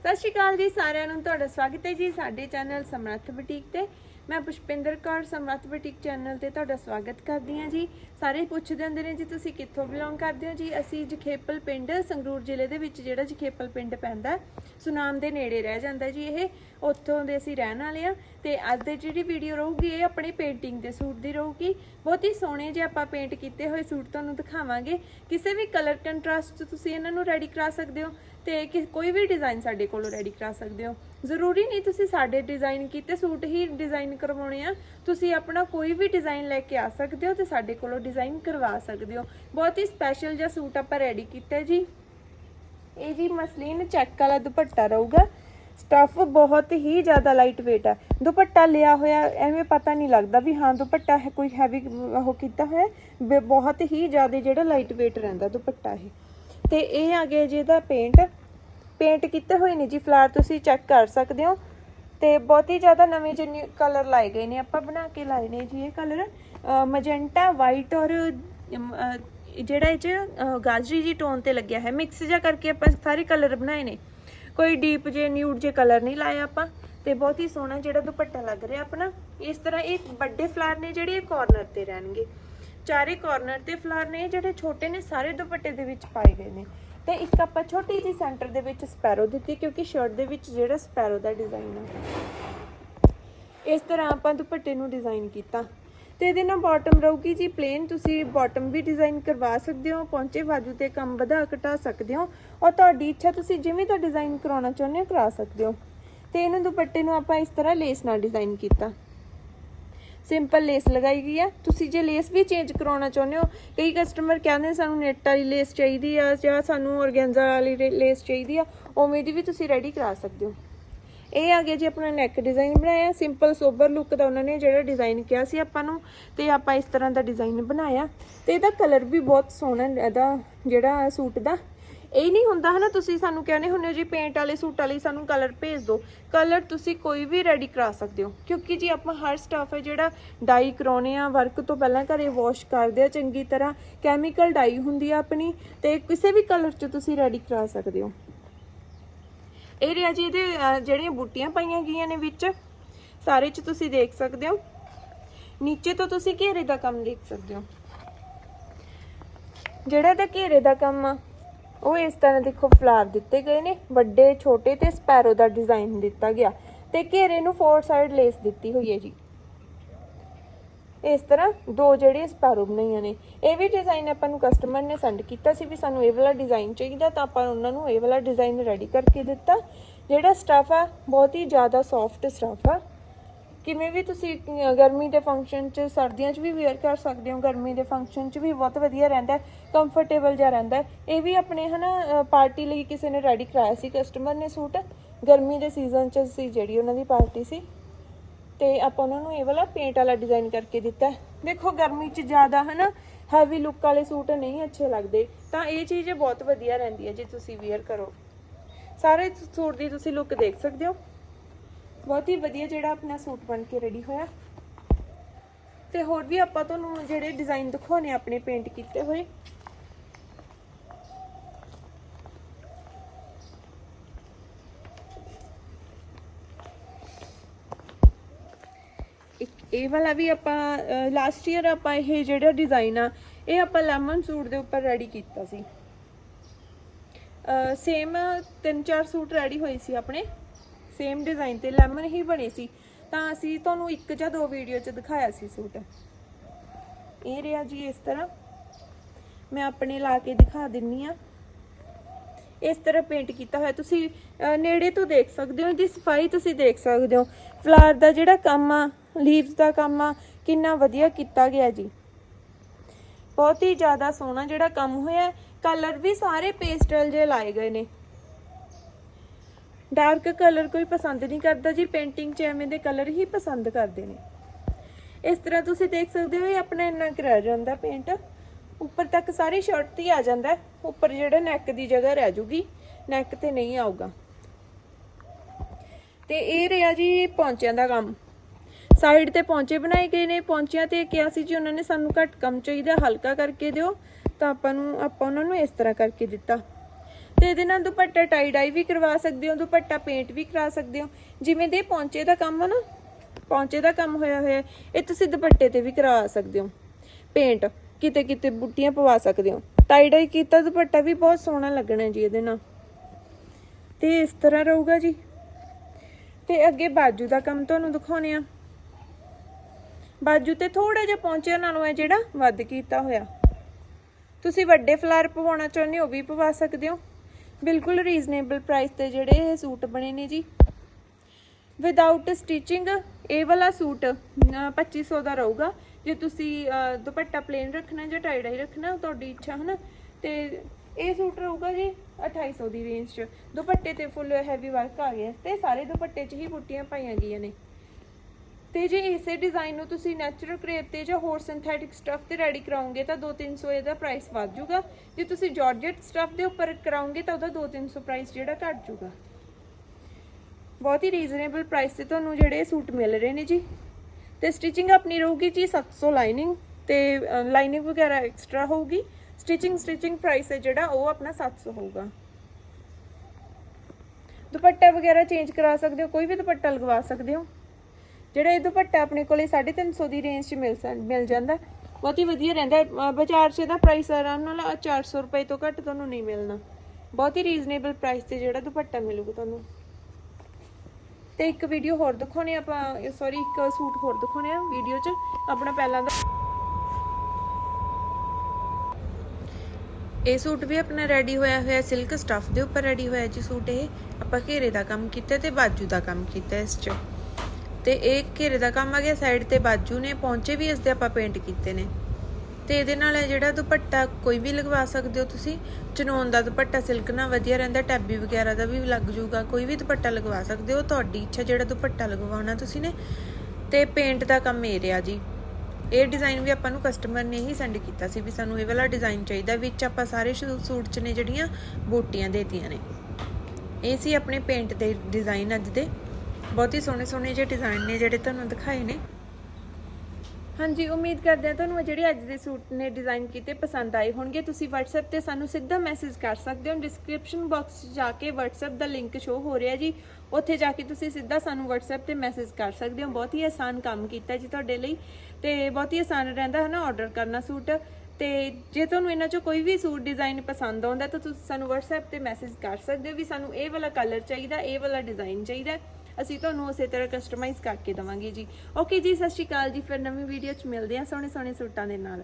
ਸਤਿ ਸ਼੍ਰੀ ਅਕਾਲ ਜੀ ਸਾਰਿਆਂ ਨੂੰ, ਤੁਹਾਡਾ ਸਵਾਗਤ ਹੈ ਜੀ ਸਾਡੇ ਚੈਨਲ ਸਮਰੱਥ ਬੁਟੀਕ ਤੇ। ਮੈਂ ਪੁਸ਼ਪਿੰਦਰ ਕੌਰ, ਸਮਰੱਥ ਬੁਟੀਕ ਚੈਨਲ ਤੇ ਤੁਹਾਡਾ ਸਵਾਗਤ ਕਰਦੀ ਹਾਂ ਜੀ। ਸਾਰੇ ਪੁੱਛਦੇ ਹੁੰਦੇ ਨੇ ਜੀ, ਤੁਸੀਂ ਕਿੱਥੋਂ ਬਿਲੋਂਗ ਕਰਦੇ ਹੋ ਜੀ? ਅਸੀਂ ਜਖੇਪਲ ਪਿੰਡ, ਸੰਗਰੂਰ ਜ਼ਿਲ੍ਹੇ ਦੇ ਵਿੱਚ ਜਿਹੜਾ ਜਖੇਪਲ ਪਿੰਡ ਪੈਂਦਾ, ਸੁਨਾਮ ਦੇ ਨੇੜੇ ਰਹਿ ਜਾਂਦਾ ਜੀ ਇਹ। ਉੱਥੋਂ ਦੇ ਅਸੀਂ ਰਹਿਣ ਵਾਲੇ ਆ ਤੇ ਅੱਜ ਦੀ ਜਿਹੜੀ ਵੀਡੀਓ ਰਹੂਗੀ, ਇਹ ਆਪਣੀ ਪੇਂਟਿੰਗ ਦੇ ਸੂਟ ਦੀ ਰਹੂਗੀ। ਬਹੁਤ ਹੀ ਸੋਹਣੇ ਜੇ ਆਪਾਂ ਪੇਂਟ ਕੀਤੇ ਹੋਏ ਸੂਟ ਤੁਹਾਨੂੰ ਦਿਖਾਵਾਂਗੇ। ਕਿਸੇ ਵੀ ਕਲਰ ਕੰਟਰਾਸਟ 'ਚ ਤੁਸੀਂ ਇਹਨਾਂ ਨੂੰ ਰੈਡੀ ਕਰਾ ਸਕਦੇ ਹੋ ਤੇ ਕਿ- ਕੋਈ ਵੀ ਡਿਜ਼ਾਈਨ ਸਾਡੇ ਕੋਲੋਂ ਰੈਡੀ ਕਰਾ ਸਕਦੇ ਹੋ। ਜ਼ਰੂਰੀ ਨਹੀਂ ਤੁਸੀਂ ਸਾਡੇ ਡਿਜ਼ਾਈਨ ਕੀਤੇ ਸੂਟ ਹੀ ਡਿਜ਼ਾਈਨ ਕਰਵਾਉਣੇ ਆ। ਤੁਸੀਂ ਆਪਣਾ ਕੋਈ ਵੀ ਡਿਜ਼ਾਈਨ ਲੈ ਕੇ ਆ ਸਕਦੇ ਹੋ ਤੇ ਸਾਡੇ ਕੋਲੋਂ ਡਿਜ਼ਾਈਨ ਕਰਵਾ ਸਕਦੇ ਹੋ। ਬਹੁਤ ਹੀ ਸਪੈਸ਼ਲ ਜਿਹਾ ਸੂਟ ਆਪਾਂ ਰੈਡੀ ਕੀਤਾ ਜੀ। ਇਹ ਜੀ ਮਸਲੀਨ ਚੈੱਕ ਵਾਲਾ ਦੁਪੱਟਾ ਰਹੂਗਾ। ਸਟਫ ਬਹੁਤ ਹੀ ਜ਼ਿਆਦਾ ਲਾਈਟ weight ਹੈ ਦੁਪੱਟਾ ਲਿਆ ਹੋਇਆ, ਐਵੇਂ ਪਤਾ ਨਹੀਂ ਲੱਗਦਾ ਵੀ ਹਾਂ, ਦੁਪੱਟਾ ਹੈ, ਕੋਈ ਹੈਵੀ ਉਹ ਕੀਤਾ ਹੋਇਆ ਬ- ਬਹੁਤ ਹੀ ਜ਼ਿਆਦਾ ਜਿਹੜਾ ਲਾਈਟ weight ਰਹਿੰਦਾ ਦੁਪੱਟਾ ਇਹ। ਤੇ ਇਹ ਆ ਗਿਆ ਜੀ ਇਹਦਾ ਪੇਂਟ ਪੇਂਟ ਕੀਤੇ ਹੋਏ ਨੇ ਜੀ ਫਲਾਰ ਤੁਸੀਂ ਚੈੱਕ ਕਰ ਸਕਦੇ ਹੋ। ਤੇ ਬਹੁਤ ਹੀ ਜ਼ਿਆਦਾ ਨਵੇਂ ਜਿਹੇ ਕਲਰ ਲਾਏ ਗਏ ਨੇ, ਆਪਾਂ ਬਣਾ ਕੇ ਲਾਏ ਨੇ ਜੀ ਇਹ ਕਲਰ ਮਜੈਂਟਾ ਵਾਈਟ ਔਰ ਜਿਹੜਾ ਇਹ ਚ ਗਾਜਰੀ ਜੀ ਟੋਨ ਤੇ ਲੱਗਿਆ ਹੈ। ਮਿਕਸ ਜਿਹਾ ਕਰਕੇ ਆਪਾਂ ਸਾਰੇ ਕਲਰ ਬਣਾਏ ਨੇ। ਕੋਈ ਡੀਪ ਜੇ ਨਿਊਡ ਜੇ ਕਲਰ ਨਹੀਂ ਲਾਇਆ ਆਪਾਂ। ਤੇ ਬਹੁਤ ਹੀ ਸੋਹਣਾ ਜਿਹੜਾ ਦੁਪੱਟਾ ਲੱਗ ਰਿਹਾ ਆਪਣਾ। ਇਸ ਤਰ੍ਹਾਂ ਇਹ ਵੱਡੇ ਫਲਾਰ ਨੇ ਜਿਹੜੇ ਇਹ ਕਾਰਨਰ ਤੇ ਰਹਿਣਗੇ। ਚਾਰੇ ਕਾਰਨਰ ਤੇ ਫਲਾਰ ਨੇ ਜਿਹੜੇ ਛੋਟੇ ਨੇ, ਸਾਰੇ ਦੁਪੱਟੇ ਦੇ ਵਿੱਚ ਪਾਏ ਗਏ ਨੇ। ਤੇ ਇੱਕ ਆਪਾਂ ਛੋਟੀ ਜੀ ਸੈਂਟਰ ਦੇ ਵਿੱਚ ਸਪੈਰੋ ਦਿੱਤੀ, ਕਿਉਂਕਿ ਸ਼ਰਟ ਦੇ ਵਿੱਚ ਜਿਹੜਾ ਸਪੈਰੋ ਦਾ ਡਿਜ਼ਾਈਨ ਆ। ਇਸ ਤਰ੍ਹਾਂ ਆਪਾਂ ਦੁਪੱਟੇ ਨੂੰ ਡਿਜ਼ਾਈਨ ਕੀਤਾ। ਤੇ ਇਹਦੇ ਨਾਲ ਬਾਟਮ ਰਹੂਗੀ ਜੀ ਪਲੇਨ ਤੁਸੀਂ ਬਾਟਮ ਵੀ ਡਿਜ਼ਾਈਨ ਕਰਵਾ ਸਕਦੇ ਹੋ, ਪੌਂਚੇ ਬਾਜੂ ਤੇ ਕੰਮ ਵਧਾ ਘਟਾ ਸਕਦੇ ਹੋ, ਔਰ ਤੁਹਾਡੀ ਇੱਛਾ ਤੁਸੀਂ ਜਿਵੇਂ ਦਾ ਡਿਜ਼ਾਈਨ ਕਰਾਉਣਾ ਚਾਹੁੰਦੇ ਹੋ ਕਰਾ ਸਕਦੇ ਹੋ। ਤੇ ਇਹਨੂੰ ਦੁਪੱਟੇ ਨੂੰ ਆਪਾਂ ਇਸ ਤਰ੍ਹਾਂ ਲੇਸ ਨਾਲ ਡਿਜ਼ਾਈਨ ਕੀਤਾ। ਸਿੰਪਲ ਲੇਸ ਲਗਾਈ ਗਈ ਆ ਤੁਸੀਂ ਜੇ ਲੇਸ ਵੀ ਚੇਂਜ ਕਰਾਉਣਾ ਚਾਹੁੰਦੇ ਹੋ, ਕਈ ਕਸਟਮਰ ਕਹਿੰਦੇ ਸਾਨੂੰ ਨੈਟ ਵਾਲੀ ਲੇਸ ਚਾਹੀਦੀ ਆ ਜਾਂ ਸਾਨੂੰ ਔਰਗੈਂਜ਼ਾ ਵਾਲੀ ਲੇਸ ਚਾਹੀਦੀ ਆ, ਉਵੇਂ ਦੀ ਵੀ ਤੁਸੀਂ ਰੈਡੀ ਕਰਾ ਸਕਦੇ ਹੋ। ਇਹ ਆ ਗਿਆ ਜੀ ਆਪਣਾ ਨੈਕ ਡਿਜ਼ਾਈਨ ਬਣਾਇਆ। ਸਿੰਪਲ ਸੋਬਰ ਲੁੱਕ ਦਾ ਉਹਨਾਂ ਨੇ ਜਿਹੜਾ ਡਿਜ਼ਾਈਨ ਕਿਹਾ ਸੀ ਆਪਾਂ ਨੂੰ, ਤੇ ਆਪਾਂ ਇਸ ਤਰ੍ਹਾਂ ਦਾ ਡਿਜ਼ਾਈਨ ਬਣਾਇਆ। ਤੇ ਇਹਦਾ ਕਲਰ ਵੀ ਬਹੁਤ ਸੋਹਣਾ, ਇਹਦਾ ਜਿਹੜਾ ਸੂਟ ਦਾ। ਇਹ ਨਹੀਂ ਹੁੰਦਾ ਹਨਾ, ਤੁਸੀਂ ਸਾਨੂੰ ਕਹਿੰਦੇ ਹੁੰਦੇ ਹੋ ਜੀ ਪੇਂਟ ਵਾਲੇ ਸੂਟਾਂ ਲਈ ਸਾਨੂੰ ਕਲਰ ਭੇਜ ਦਿਓ। ਕਲਰ ਤੁਸੀਂ ਕੋਈ ਵੀ ਰੈਡੀ ਕਰਾ ਸਕਦੇ ਹੋ। ਕਿਉਂਕਿ ਜੀ ਆਪਾਂ ਹਰ ਸਟਾਫ ਹੈ ਜਿਹੜਾ ਡਾਈ ਕਰਾਉਣੇ ਆ ਵਰਕ ਤੋਂ ਪਹਿਲਾਂ ਘਰੇ ਵਾਸ਼ ਕਰਦੇ ਆ ਚੰਗੀ ਤਰ੍ਹਾਂ। ਕੈਮੀਕਲ ਡਾਈ ਹੁੰਦੀ ਆ ਆਪਣੀ ਤੇ ਕਿਸੇ ਵੀ ਕਲਰ 'ਚ ਤੁਸੀਂ ਰੈਡੀ ਕਰਾ ਸਕਦੇ ਹੋ। ਇਹ ਰਿਹਾ ਜੀ ਇਹਦੇ ਜਿਹੜੀਆਂ ਬੂਟੀਆਂ ਪਾਈਆਂ ਗਈਆਂ ਨੇ ਵਿੱਚ, ਸਾਰੇ 'ਚ ਤੁਸੀਂ ਦੇਖ ਸਕਦੇ ਹੋ। ਨੀਚੇ ਤੋਂ ਤੁਸੀਂ ਘੇਰੇ ਦਾ ਕੰਮ ਦੇਖ ਸਕਦੇ ਹੋ। ਜਿਹੜਾ ਇਹਦਾ ਘੇਰੇ ਦਾ ਕੰਮ ਆ ਉਹ ਇਸ ਤਰ੍ਹਾਂ ਦੇਖੋ ਫਲਾਰ ਦਿੱਤੇ ਗਏ ਨੇ, ਵੱਡੇ, ਛੋਟੇ ਤੇ ਸਪੈਰੋ ਦਾ ਡਿਜ਼ਾਈਨ ਦਿੱਤਾ ਗਿਆ ਤੇ ਘੇਰੇ ਨੂੰ ਫੋਰ ਸਾਈਡ ਲੇਸ ਦਿੱਤੀ ਹੋਈ ਹੈ ਜੀ। ਇਸ ਤਰ੍ਹਾਂ ਦੋ ਜਿਹੜੇ ਸਪੈਰੋ ਬਣਾਈਆਂ ਨੇ, ਇਹ ਵੀ ਡਿਜ਼ਾਈਨ ਆਪਾਂ ਨੂੰ ਕਸਟਮਰ ਨੇ ਸੈਂਡ ਕੀਤਾ ਸੀ ਵੀ ਸਾਨੂੰ ਇਹ ਵਾਲਾ ਡਿਜ਼ਾਈਨ ਚਾਹੀਦਾ ਤਾਂ ਆਪਾਂ ਉਹਨਾਂ ਨੂੰ ਇਹ ਵਾਲਾ ਡਿਜ਼ਾਈਨ ਰੈਡੀ ਕਰਕੇ ਦਿੱਤਾ। ਜਿਹੜਾ ਸਟਫ ਆ, ਬਹੁਤ ਹੀ ਜ਼ਿਆਦਾ ਸੌਫਟ ਸਟਫ ਆ। ਕਿਵੇਂ ਵੀ ਤੁਸੀਂ ਅਹ, ਗਰਮੀ ਦੇ ਫੰਕਸ਼ਨ 'ਚ ਸਰਦੀਆਂ 'ਚ ਵੀ ਵੇਅਰ ਕਰ ਸਕਦੇ ਹੋ ਗਰਮੀ ਦੇ ਫੰਕਸ਼ਨ 'ਚ ਵੀ ਬਹੁਤ ਵਧੀਆ ਰਹਿੰਦਾ ਕੰਫਰਟੇਬਲ ਜਿਹਾ ਰਹਿੰਦਾ ਹੈ। ਇਹ ਵੀ ਆਪਣੇ ਹਨਾ ਪਾਰਟੀ ਲਈ ਕਿਸੇ ਨੇ ਰੈਡੀ ਕਰਾਇਆ ਸੀ ਕਸਟਮਰ ਨੇ ਸੂਟ। ਗਰਮੀ ਦੇ ਸੀਜ਼ਨ 'ਚ ਸੀ ਜਿਹੜੀ ਉਹਨਾਂ ਦੀ ਪਾਰਟੀ ਸੀ। ਤੇ ਆਪਾਂ ਉਹਨਾਂ ਨੂੰ ਇਹ ਵਾਲਾ ਪੇਂਟ ਵਾਲਾ ਡਿਜ਼ਾਈਨ ਕਰਕੇ ਦਿੱਤਾ ਹੈ। ਦੇਖੋ ਗਰਮੀ 'ਚ ਜ਼ਿਆਦਾ ਹਨਾ ਹੈਵੀ ਲੁੱਕ ਵਾਲੇ ਸੂਟ ਨਹੀਂ ਅੱਛੇ ਲੱਗਦੇ। ਤਾਂ ਇਹ ਚੀਜ਼ ਬਹੁਤ ਵਧੀਆ ਰਹਿੰਦੀ ਹੈ ਜੇ ਤੁਸੀਂ ਵੇਅਰ ਕਰੋ। ਸਾਰੇ ਸੂਟ ਦੀ ਤੁਸੀਂ ਲੁੱਕ ਦੇਖ ਸਕਦੇ ਹੋ। ਬਹੁਤ ਹੀ ਵਧੀਆ ਜਿਹੜਾ ਆਪਣਾ ਸੂਟ ਬਣ ਕੇ ਰੈਡੀ ਹੋਇਆ। ਤੇ ਹੋਰ ਵੀ ਆਪਾਂ ਤੁਹਾਨੂੰ ਜਿਹੜੇ ਡਿਜ਼ਾਈਨ ਦਿਖਾਉਣੇ ਆਪਣੇ ਪੇਂਟ ਕੀਤੇ ਹੋਏ। ਇੱਕ ਇਹ ਵਾਲਾ ਵੀ ਆਪਾਂ ਲਾਸਟ ਈਅਰ ਆਪਾਂ ਇਹ ਜਿਹੜਾ ਡਿਜ਼ਾਈਨ ਆ, ਇਹ ਆਪਾਂ ਲੈਮਨ ਸੂਟ ਦੇ ਉੱਪਰ ਰੈਡੀ ਕੀਤਾ ਸੀ। ਸੇਮ ਤਿੰਨ ਚਾਰ ਸੂਟ ਰੈਡੀ ਹੋਏ ਸੀ ਆਪਣੇ। ਸੇਮ ਡਿਜ਼ਾਈਨ ਤੇ ਲੈਮਨ ਹੀ ਬਣੇ ਸੀ, ਤਾਂ ਅਸੀਂ ਤੁਹਾਨੂੰ ਇੱਕ ਜਾਂ ਦੋ ਵੀਡੀਓ 'ਚ ਦਿਖਾਇਆ ਸੀ ਸੂਟ। ਇਹ ਰਿਹਾ ਜੀ ਇਸ ਤਰ੍ਹਾਂ। ਮੈਂ ਆਪਣੇ ਲਾ ਕੇ ਦਿਖਾ ਦਿੰਨੀ ਆ। ਇਸ ਤਰ੍ਹਾਂ ਪੇਂਟ ਕੀਤਾ ਹੋਇਆ। ਤੁਸੀਂ ਨੇੜੇ ਤੋਂ ਦੇਖ ਸਕਦੇ ਹੋ, ਇਹਦੀ ਸਫ਼ਾਈ ਤੁਸੀਂ ਦੇਖ ਸਕਦੇ ਹੋ। ਫਲਾਰ ਦਾ ਜਿਹੜਾ ਕੰਮ ਆ ਲੀਵਸ ਦਾ ਕੰਮ ਆ, ਕਿੰਨਾ ਵਧੀਆ ਕੀਤਾ ਗਿਆ ਜੀ। ਬਹੁਤ ਹੀ ਜ਼ਿਆਦਾ ਸੋਹਣਾ ਜਿਹੜਾ ਕੰਮ ਹੋਇਆ। ਕਲਰ ਵੀ ਸਾਰੇ ਪੇਸਟਲ ਜੇ ਲਾਏ ਗਏ ਨੇ। ਡਾਰਕ ਕਲਰ ਕੋਈ ਪਸੰਦ ਨਹੀਂ ਕਰਦਾ ਜੀ ਪੇਂਟਿੰਗ 'ਚ ਐਵੇਂ ਦੇ ਕਲਰ ਹੀ ਪਸੰਦ ਕਰਦੇ ਨੇ। ਇਸ ਤਰ੍ਹਾਂ ਤੁਸੀਂ ਦੇਖ ਸਕਦੇ ਹੋ, ਇਹ ਆਪਣਾ ਇੰਨਾ ਕੁ ਰਹਿ ਜਾਂਦਾ ਪੇਂਟ ਉੱਪਰ ਤੱਕ ਸਾਰੀ ਸ਼ਰਟ ਤੇ ਆ ਜਾਂਦਾ। ਉੱਪਰ ਜਿਹੜਾ ਨੈਕ ਦੀ ਜਗ੍ਹਾ ਰਹਿ ਜੂਗੀ ਨੈਕ ਤੇ ਨਹੀਂ ਆਊਗਾ। ਤੇ ਇਹ ਰਿਹਾ ਜੀ ਪੌਂਚਿਆਂ ਦਾ ਕੰਮ। ਸਾਈਡ ਤੇ ਪੌਂਚੇ ਬਣਾਏ ਗਏ ਨੇ। ਪੌਂਚਿਆਂ ਤੇ ਕਿਹਾ ਸੀ ਜੀ, ਉਹਨਾਂ ਨੇ ਸਾਨੂੰ ਘੱਟ ਕੰਮ ਚਾਹੀਦਾ, ਹਲਕਾ ਕਰਕੇ ਦਿਓ। ਤਾਂ ਆਪਾਂ ਨੂੰ, ਆਪਾਂ ਉਹਨਾਂ ਨੂੰ ਇਸ ਤਰ੍ਹਾਂ ਕਰਕੇ ਦਿੱਤਾ। ਤੇ ਇਹਦੇ ਨਾਲ ਦੁਪੱਟਾ ਟਾਈ ਡਾਈ ਵੀ ਕਰਵਾ ਸਕਦੇ ਹੋ, ਦੁਪੱਟਾ ਪੇਂਟ ਵੀ ਕਰਾ ਸਕਦੇ ਹੋ। ਜਿਵੇਂ ਦੇ ਪੌਂਚੇ ਦਾ ਕੰਮ ਨਾ, ਪੌਂਚੇ ਦਾ ਕੰਮ ਹੋਇਆ ਹੋਇਆ ਇਹ ਤੁਸੀਂ ਦੁਪੱਟੇ ਤੇ ਵੀ ਕਰਵਾ ਸਕਦੇ ਹੋ। ਪੇਂਟ ਕਿਤੇ ਕਿਤੇ ਬੁੱਟੀਆਂ ਪਵਾ ਸਕਦੇ ਹੋ। ਟਾਈ ਡਾਈ ਕੀਤਾ, ਦੁਪੱਟਾ ਵੀ ਬਹੁਤ ਸੋਹਣਾ ਲੱਗਣਾ ਜੀ ਇਹਦੇ ਨਾਲ। ਤੇ ਇਸ ਤਰ੍ਹਾਂ ਰਹੂਗਾ ਜੀ। ਤੇ ਅੱਗੇ ਬਾਜੂ ਦਾ ਕੰਮ ਤੁਹਾਨੂੰ ਦਿਖਾਉਣੇ ਆ। ਬਾਜੂ ਤੇ ਥੋੜਾ ਜਿਹਾ ਪੌਂਚਿਆਂ ਨਾਲੋਂ ਹੈ ਜਿਹੜਾ ਵੱਧ ਕੀਤਾ ਹੋਇਆ। ਤੁਸੀਂ ਵੱਡੇ ਫਲਾਰ ਪਵਾਉਣਾ ਚਾਹੁੰਦੇ ਹੋ, ਉਹ ਵੀ ਪਵਾ ਸਕਦੇ ਹੋ। ਬਿਲਕੁਲ ਰੀਜ਼ਨੇਬਲ ਪ੍ਰਾਈਸ ਤੇ ਜਿਹੜੇ ਇਹ ਸੂਟ ਬਣੇ ਨੇ ਜੀ। ਵਿਦਆਊਟ ਸਟਿਚਿੰਗ ਇਹ ਵਾਲਾ ਸੂਟ ਅ, 2500 ਦਾ ਰਹੂਗਾ। ਜੇ ਤੁਸੀਂ ਦੁਪੱਟਾ ਪਲੇਨ ਰੱਖਣਾ ਜਾਂ ਟਾਈ ਡਾਈ ਰੱਖਣਾ ਤੁਹਾਡੀ ਇੱਛਾ ਹੈ ਨਾ ਤੇ ਇਹ ਸੂਟ ਰਹੂਗਾ ਜੀ 2800 ਦੀ ਰੇਂਜ 'ਚ। ਦੁਪੱਟੇ ਤੇ ਫੁੱਲ ਹੈਵੀ ਵਰਕ ਆ ਗਿਆ ਇਸ ਤੇ। ਸਾਰੇ ਦੁਪੱਟੇ 'ਚ ਹੀ ਬੁੱਟੀਆਂ ਪਾਈਆਂ ਗਈਆਂ ਨੇ। ਤੇ ਜੇ ਇਸੇ ਡਿਜ਼ਾਈਨ ਨੂੰ ਤੁਸੀਂ ਨੈਚੁਰਲ ਕ੍ਰੇਪ ਤੇ ਜਾਂ ਹੋਰ ਸਿੰਥੈਟਿਕ ਸਟੱਫ ਤੇ ਰੈਡੀ ਕਰਾਉਂਗੇ ਤਾਂ 2-300 ਇਹਦਾ ਪ੍ਰਾਈਸ ਵੱਧ ਜਾਊਗਾ। ਜੇ ਤੁਸੀਂ ਜਾਰਜਟ ਸਟੱਫ ਦੇ ਉੱਪਰ ਕਰਾਉਂਗੇ ਤਾਂ ਉਹਦਾ 2-300 ਪ੍ਰਾਈਸ ਜਿਹੜਾ ਘਟ ਜਾਊਗਾ। ਬਹੁਤ ਹੀ ਰੀਜ਼ਨੇਬਲ ਪ੍ਰਾਈਸ ਤੇ ਤੁਹਾਨੂੰ ਜਿਹੜੇ ਸੂਟ ਮਿਲ ਰਹੇ ਨੇ ਜੀ। ਤੇ ਸਟਿਚਿੰਗ ਆਪਣੀ ਰਹੂਗੀ ਜੀ 700 ਲਾਈਨਿੰਗ ਤੇ ਲਾਈਨਿੰਗ ਵਗੈਰਾ ਐਕਸਟਰਾ ਹੋਊਗੀ। ਸਟਿਚਿੰਗ ਸਟਿਚਿੰਗ ਪ੍ਰਾਈਸ ਹੈ ਜਿਹੜਾ, ਉਹ ਆਪਣਾ 700 ਹੋਊਗਾ। ਦੁਪੱਟਾ ਵਗੈਰਾ ਚੇਂਜ ਕਰਾ ਸਕਦੇ ਹੋ, ਕੋਈ ਵੀ ਦੁਪੱਟਾ ਲਗਵਾ ਸਕਦੇ ਹੋ। ਜਿਹੜਾ ਇਹ ਦੁਪੱਟਾ ਆਪਣੇ ਕੋਲੇ 350 ਦੀ ਰੇਂਜ 'ਚ ਮਿਲ ਮਿਲ ਜਾਂਦਾ। ਬਹੁਤ ਹੀ ਵਧੀਆ ਰਹਿੰਦਾ ਬਾਜ਼ਾਰ 'ਚ ਇਹਦਾ ਪ੍ਰਾਈਸ ਆਰਾਮ ਨਾਲ 400 ਰੁਪਏ ਤੋਂ ਘੱਟ ਤੁਹਾਨੂੰ ਨਹੀਂ ਮਿਲਣਾ। ਬਹੁਤ ਹੀ ਰੀਜ਼ਨੇਬਲ ਪ੍ਰਾਈਸ ਤੇ ਜਿਹੜਾ ਦੁਪੱਟਾ ਮਿਲੂਗਾ ਤੁਹਾਨੂੰ। ਤੇ ਇੱਕ ਵੀਡੀਓ ਹੋਰ ਦਿਖਾਉਣੇ ਆਪਾਂ ਸੌਰੀ ਇੱਕ ਸੂਟ ਹੋਰ ਦਿਖਾਉਣੇ ਆ ਵੀਡੀਓ 'ਚ। ਆਪਣਾ ਪਹਿਲਾਂ ਦਾ ਇਹ ਸੂਟ ਵੀ ਆਪਣਾ ਰੈਡੀ ਹੋਇਆ ਹੋਇਆ ਸਿਲਕ ਸਟਫ ਦੇ ਉੱਪਰ ਰੈਡੀ ਹੋਇਆ ਜੀ ਸੂਟ ਇਹ। ਆਪਾਂ ਘੇਰੇ ਦਾ ਕੰਮ ਕੀਤਾ ਤੇ ਬਾਜੂ ਦਾ ਕੰਮ ਕੀਤਾ ਇਸ 'ਚ। ਤੇ ਇਹ ਘੇਰੇ ਦਾ ਕੰਮ ਆ ਗਿਆ ਸਾਈਡ ਤੇ ਬਾਜੂ ਨੇ, ਪੌਂਚੇ ਵੀ ਇਸ ਦੇ ਆਪਾਂ ਪੇਂਟ ਕੀਤੇ ਨੇ। ਤੇ ਇਹਦੇ ਨਾਲ ਇਹ ਜਿਹੜਾ ਦੁਪੱਟਾ ਕੋਈ ਵੀ ਲਗਵਾ ਸਕਦੇ ਹੋ ਤੁਸੀਂ ਚਨੋਨ ਦਾ ਦੁਪੱਟਾ ਸਿਲਕ ਨਾਲ ਵਧੀਆ ਰਹਿੰਦਾ, ਟੈਬੀ ਵਗੈਰਾ ਦਾ ਵੀ ਲੱਗ ਜੂਗਾ, ਕੋਈ ਵੀ ਦੁਪੱਟਾ ਲਗਵਾ ਸਕਦੇ ਹੋ, ਤੁਹਾਡੀ ਇੱਛਾ ਜਿਹੜਾ ਦੁਪੱਟਾ ਲਗਵਾਉਣਾ ਤੁਸੀਂ ਨੇ, ਤੇ ਪੇਂਟ ਦਾ ਕੰਮ ਇਹ ਰਿਹਾ ਜੀ। ਇਹ ਡਿਜ਼ਾਈਨ ਵੀ ਆਪਾਂ ਨੂੰ ਕਸਟਮਰ ਨੇ ਹੀ ਸੈਂਡ ਕੀਤਾ ਸੀ ਵੀ ਸਾਨੂੰ ਇਹ ਵਾਲਾ ਡਿਜ਼ਾਈਨ ਚਾਹੀਦਾ, ਵਿੱਚ ਆਪਾਂ ਸਾਰੇ ਸ਼ੂ- ਸੂਟ 'ਚ ਨੇ ਜਿਹੜੀਆਂ ਬੂਟੀਆਂ ਦੇਤੀਆਂ ਨੇ। ਇਹ ਸੀ ਆਪਣੇ ਪੇਂਟ ਦੇ ਡਿਜ਼ਾਈਨ ਅੱਜ ਦੇ। ਬਹੁਤ ਹੀ ਸੋਹਣੇ ਸੋਹਣੇ ਜਿਹੇ ਡਿਜ਼ਾਈਨ ਨੇ ਜਿਹੜੇ ਤੁਹਾਨੂੰ ਦਿਖਾਏ ਨੇ। ਹਾਂਜੀ, ਉਮੀਦ ਕਰਦੇ ਹਾਂ ਤੁਹਾਨੂੰ ਜਿਹੜੇ ਅੱਜ ਦੇ ਸੂਟ ਨੇ ਡਿਜ਼ਾਈਨ ਕੀਤੇ ਪਸੰਦ ਆਏ ਹੋਣਗੇ। ਤੁਸੀਂ WhatsApp ਤੇ ਸਾਨੂੰ ਸਿੱਧਾ ਮੈਸੇਜ ਕਰ ਸਕਦੇ ਹੋ। ਡਿਸਕ੍ਰਿਪਸ਼ਨ ਬਾਕਸ 'ਚ ਜਾ ਕੇ WhatsApp ਦਾ ਲਿੰਕ ਸ਼ੋ ਹੋ ਰਿਹਾ ਜੀ। ਉੱਥੇ ਜਾ ਕੇ ਤੁਸੀਂ ਸਿੱਧਾ ਸਾਨੂੰ WhatsApp ਤੇ ਮੈਸੇਜ ਕਰ ਸਕਦੇ ਹੋ। ਬਹੁਤ ਹੀ ਆਸਾਨ ਕੰਮ ਕੀਤਾ ਜੀ ਤੁਹਾਡੇ ਲਈ ਤੇ ਬਹੁਤ ਹੀ ਆਸਾਨ ਰਹਿੰਦਾ ਹੈ ਨਾ ਆਰਡਰ ਕਰਨਾ ਸੂਟ। ਤੇ ਜੇ ਤੁਹਾਨੂੰ ਇਹਨਾਂ ਚੋਂ ਕੋਈ ਵੀ ਸੂਟ ਡਿਜ਼ਾਈਨ ਪਸੰਦ ਆਉਂਦਾ ਤਾਂ ਤੁਸੀਂ ਸਾਨੂੰ WhatsApp ਤੇ ਮੈਸੇਜ ਕਰ ਸਕਦੇ ਹੋ ਵੀ ਸਾਨੂੰ ਇਹ ਵਾਲਾ ਕਲਰ ਚਾਹੀਦਾ, ਇਹ ਵਾਲਾ ਡਿਜ਼ਾਈਨ ਚਾਹੀਦਾ ਅਸੀਂ ਤੁਹਾਨੂੰ ਉਸੇ ਤਰ੍ਹਾਂ ਕਸਟਮਾਈਜ਼ ਕਰਕੇ ਦਵਾਂਗੇ ਜੀ। ਓਕੇ ਜੀ, ਸਤਿ ਸ਼੍ਰੀ ਅਕਾਲ ਜੀ, ਫਿਰ ਨਵੀਂ ਵੀਡੀਓ 'ਚ ਮਿਲਦੇ ਹਾਂ ਸੋਹਣੇ ਸੋਹਣੇ ਸੂਟਾਂ ਦੇ ਨਾਲ।